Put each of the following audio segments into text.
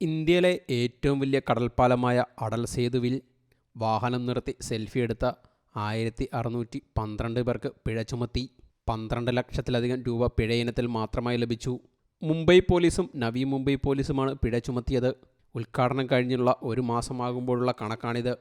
ഇന്ത്യയിലെ ഏറ്റവും വലിയ കടൽപ്പാലമായ അടൽ സേതുവിൽ വാഹനം നിർത്തി സെൽഫി എടുത്ത ആയിരത്തി അറുന്നൂറ്റി പന്ത്രണ്ട് പേർക്ക് പിഴ ചുമത്തി. പന്ത്രണ്ട് ലക്ഷത്തിലധികം രൂപ പിഴ ഇനത്തിൽ മാത്രമായി ലഭിച്ചു. മുംബൈ പോലീസും നവി മുംബൈ പോലീസുമാണ് പിഴ ചുമത്തിയത്. ഉദ്ഘാടനം കഴിഞ്ഞുള്ള ഒരു മാസമാകുമ്പോഴുള്ള കണക്കാണിത്.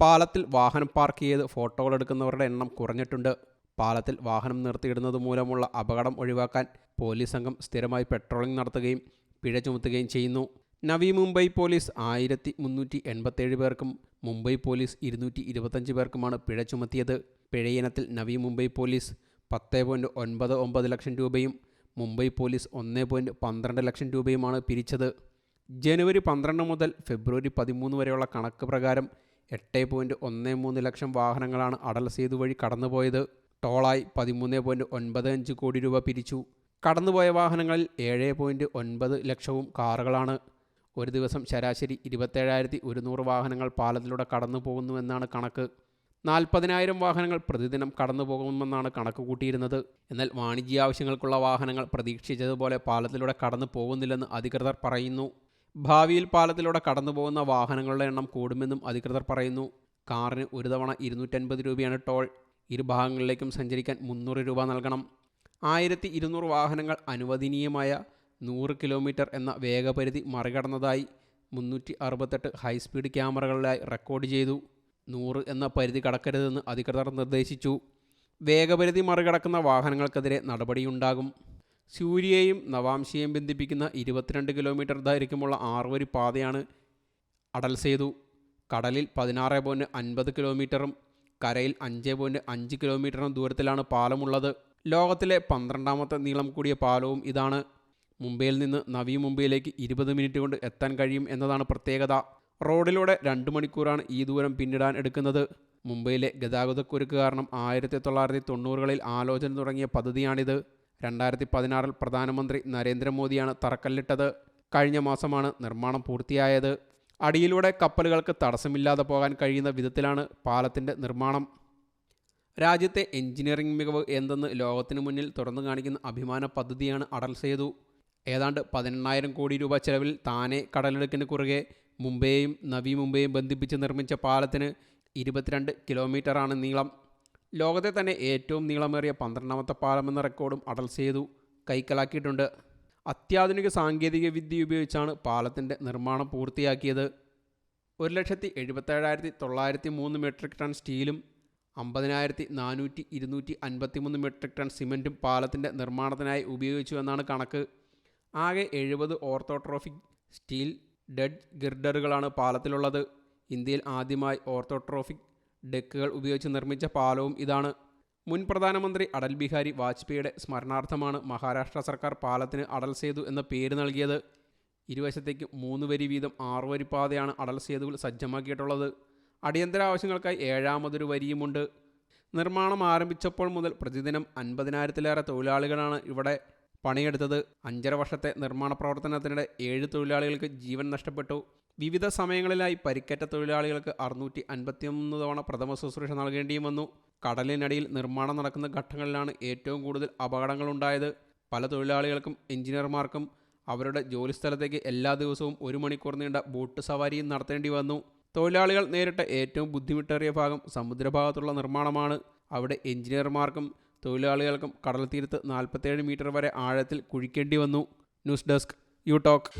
പാലത്തിൽ വാഹനം പാർക്ക് ചെയ്ത് ഫോട്ടോകൾ എടുക്കുന്നവരുടെ എണ്ണം കുറഞ്ഞിട്ടുണ്ട്. പാലത്തിൽ വാഹനം നിർത്തിയിടുന്നത് മൂലമുള്ള അപകടം ഒഴിവാക്കാൻ പോലീസ് സംഘം സ്ഥിരമായി പെട്രോളിംഗ് നടത്തുകയും പിഴ ചുമത്തുകയും ചെയ്യുന്നു. നവി മുംബൈ പോലീസ് ആയിരത്തി മുന്നൂറ്റി എൺപത്തേഴ് പേർക്കും മുംബൈ പോലീസ് ഇരുന്നൂറ്റി ഇരുപത്തഞ്ച് പേർക്കുമാണ് പിഴ ചുമത്തിയത്. പിഴയിനത്തിൽ നവി മുംബൈ പോലീസ് പത്ത് പോയിന്റ് ഒൻപത് ഒമ്പത് ലക്ഷം രൂപയും മുംബൈ പോലീസ് ഒന്ന് പോയിന്റ് പന്ത്രണ്ട് ലക്ഷം രൂപയുമാണ് പിരിച്ചത്. ജനുവരി പന്ത്രണ്ട് മുതൽ ഫെബ്രുവരി പതിമൂന്ന് വരെയുള്ള കണക്ക് പ്രകാരം എട്ട് പോയിന്റ് ഒന്ന് മൂന്ന് ലക്ഷം വാഹനങ്ങളാണ് അടൽ സേതു വഴി കടന്നുപോയത്. ടോളായി പതിമൂന്ന് പോയിന്റ് ഒൻപത് അഞ്ച് കോടി രൂപ പിരിച്ചു. കടന്നുപോയ വാഹനങ്ങളിൽ ഏഴ് പോയിന്റ് ഒൻപത് ലക്ഷവും കാറുകളാണ്. ഒരു ദിവസം ശരാശരി ഇരുപത്തേഴായിരത്തി ഒരുന്നൂറ് വാഹനങ്ങൾ പാലത്തിലൂടെ കടന്നു പോകുന്നുവെന്നാണ് കണക്ക്. നാൽപ്പതിനായിരം വാഹനങ്ങൾ പ്രതിദിനം കടന്നു പോകുമെന്നാണ് കണക്ക് കൂട്ടിയിരുന്നത്. എന്നാൽ വാണിജ്യ ആവശ്യങ്ങൾക്കുള്ള വാഹനങ്ങൾ പ്രതീക്ഷിച്ചതുപോലെ പാലത്തിലൂടെ കടന്നു പോകുന്നില്ലെന്ന് അധികൃതർ പറയുന്നു. ഭാവിയിൽ പാലത്തിലൂടെ കടന്നു പോകുന്ന വാഹനങ്ങളുടെ എണ്ണം കൂടുമെന്നും അധികൃതർ പറയുന്നു. കാറിന് ഒരു തവണ ഇരുന്നൂറ്റൻപത് രൂപയാണ് ടോൾ. ഇരുഭാഗങ്ങളിലേക്കും സഞ്ചരിക്കാൻ മുന്നൂറ് രൂപ നൽകണം. ആയിരത്തി ഇരുന്നൂറ് വാഹനങ്ങൾ അനുവദനീയമായ നൂറ് കിലോമീറ്റർ എന്ന വേഗപരിധി മറികടന്നതായി മുന്നൂറ്റി അറുപത്തെട്ട് ഹൈസ്പീഡ് ക്യാമറകളിലായി റെക്കോർഡ് ചെയ്തു. നൂറ് എന്ന പരിധി കടക്കരുതെന്ന് അധികൃതർ നിർദ്ദേശിച്ചു. വേഗപരിധി മറികടക്കുന്ന വാഹനങ്ങൾക്കെതിരെ നടപടിയുണ്ടാകും. സൂര്യയെയും നവാംശിയെയും ബന്ധിപ്പിക്കുന്ന ഇരുപത്തിരണ്ട് കിലോമീറ്റർ ദൈർഘ്യമുള്ള ആറുവരി പാതയാണ് അടൽ സേതു. കടലിൽ പതിനാറ് പോയിന്റ് അൻപത് കിലോമീറ്ററും കരയിൽ അഞ്ച് പോയിന്റ് അഞ്ച് കിലോമീറ്ററും ദൂരത്തിലാണ് പാലമുള്ളത്. ലോകത്തിലെ പന്ത്രണ്ടാമത്തെ നീളം കൂടിയ പാലവും ഇതാണ്. മുംബൈയിൽ നിന്ന് നവി മുംബൈയിലേക്ക് ഇരുപത് മിനിറ്റ് കൊണ്ട് എത്താൻ കഴിയും എന്നതാണ് പ്രത്യേകത. റോഡിലൂടെ രണ്ട് മണിക്കൂറാണ് ഈ ദൂരം പിന്നിടാൻ എടുക്കുന്നത്. മുംബൈയിലെ ഗതാഗതക്കുരുക്ക് കാരണം ആയിരത്തി തൊള്ളായിരത്തി തൊണ്ണൂറുകളിൽ ആലോചന തുടങ്ങിയ പദ്ധതിയാണിത്. രണ്ടായിരത്തി പതിനാറിൽ പ്രധാനമന്ത്രി നരേന്ദ്രമോദിയാണ് തറക്കല്ലിട്ടത്. കഴിഞ്ഞ മാസമാണ് നിർമ്മാണം പൂർത്തിയായത്. അടിയിലൂടെ കപ്പലുകൾക്ക് തടസ്സമില്ലാതെ പോകാൻ കഴിയുന്ന വിധത്തിലാണ് പാലത്തിന്റെ നിർമ്മാണം. രാജ്യത്തെ എഞ്ചിനീയറിംഗ് മികവ് എന്തെന്ന് ലോകത്തിനു മുന്നിൽ തുറന്നു കാണിക്കുന്ന അഭിമാന പദ്ധതിയാണ് അടൽ സേതു. ഏതാണ്ട് പതിനെണ്ണായിരം കോടി രൂപ ചെലവിൽ താനെ കടലെടുക്കിന് കുറുകെ മുംബൈയും നവി മുംബൈയും ബന്ധിപ്പിച്ച് നിർമ്മിച്ച പാലത്തിന് ഇരുപത്തിരണ്ട് കിലോമീറ്ററാണ് നീളം. ലോകത്തെ തന്നെ ഏറ്റവും നീളമേറിയ പന്ത്രണ്ടാമത്തെ പാലമെന്ന റെക്കോർഡും അടൽ സേതു കൈക്കലാക്കിയിട്ടുണ്ട്. അത്യാധുനിക സാങ്കേതിക വിദ്യ ഉപയോഗിച്ചാണ് പാലത്തിന്റെ നിർമ്മാണം പൂർത്തിയാക്കിയത്. ഒരു ലക്ഷത്തി എഴുപത്തേഴായിരത്തി തൊള്ളായിരത്തി മൂന്ന് മെട്രിക് ടൺ സ്റ്റീലും അമ്പതിനായിരത്തി നാനൂറ്റി ഇരുന്നൂറ്റി അൻപത്തി മൂന്ന് മെട്രിക് ടൺ സിമന്റും പാലത്തിന്റെ നിർമ്മാണത്തിനായി ഉപയോഗിച്ചു എന്നാണ് കണക്ക്. ആകെ എഴുപത് ഓർത്തോട്രോഫിക് സ്റ്റീൽ ഡെഡ് ഗിർഡറുകളാണ് പാലത്തിലുള്ളത്. ഇന്ത്യയിൽ ആദ്യമായി ഓർത്തോട്രോഫിക് ഡെക്കുകൾ ഉപയോഗിച്ച് നിർമ്മിച്ച പാലവും ഇതാണ്. മുൻ പ്രധാനമന്ത്രി അടൽ ബിഹാരി വാജ്പേയിയുടെ സ്മരണാർത്ഥമാണ് മഹാരാഷ്ട്ര സർക്കാർ പാലത്തിന് അടൽ സേതു എന്ന പേര് നൽകിയത്. ഇരുവശത്തേക്ക് മൂന്ന് വരി വീതം ആറു വരി പാതയാണ് അടൽ സേതുവിൽ സജ്ജമാക്കിയിട്ടുള്ളത്. അടിയന്തര ആവശ്യങ്ങൾക്കായി ഏഴാമതൊരു വരിയുമുണ്ട്. നിർമ്മാണം ആരംഭിച്ചപ്പോൾ മുതൽ പ്രതിദിനം അൻപതിനായിരത്തിലേറെ തൊഴിലാളികളാണ് ഇവിടെ പണിയെടുത്തത് അഞ്ചര വർഷത്തെ നിർമ്മാണ പ്രവർത്തനത്തിനിടെ ഏഴ് തൊഴിലാളികൾക്ക് ജീവൻ നഷ്ടപ്പെട്ടു. വിവിധ സമയങ്ങളിലായി പരിക്കേറ്റ തൊഴിലാളികൾക്ക് അറുന്നൂറ്റി അൻപത്തിയൊന്ന് തവണ പ്രഥമ ശുശ്രൂഷ നൽകേണ്ടിയും വന്നു. കടലിനടിയിൽ നിർമ്മാണം നടക്കുന്ന ഘട്ടങ്ങളിലാണ് ഏറ്റവും കൂടുതൽ അപകടങ്ങളുണ്ടായത്. പല തൊഴിലാളികൾക്കും എഞ്ചിനീയർമാർക്കും അവരുടെ ജോലിസ്ഥലത്തേക്ക് എല്ലാ ദിവസവും ഒരു മണിക്കൂർ നീണ്ട ബോട്ട് സവാരിയും നടത്തേണ്ടി വന്നു. തൊഴിലാളികൾ നേരിട്ട ഏറ്റവും ബുദ്ധിമുട്ടേറിയ ഭാഗം സമുദ്രഭാഗത്തുള്ള നിർമ്മാണമാണ്. അവിടെ എഞ്ചിനീയർമാർക്കും തൊഴിലാളികൾക്കും കടൽ തീരത്ത് നാൽപ്പത്തേഴ് മീറ്റർ വരെ ആഴത്തിൽ കുഴിക്കേണ്ടി വന്നു. News desk you talk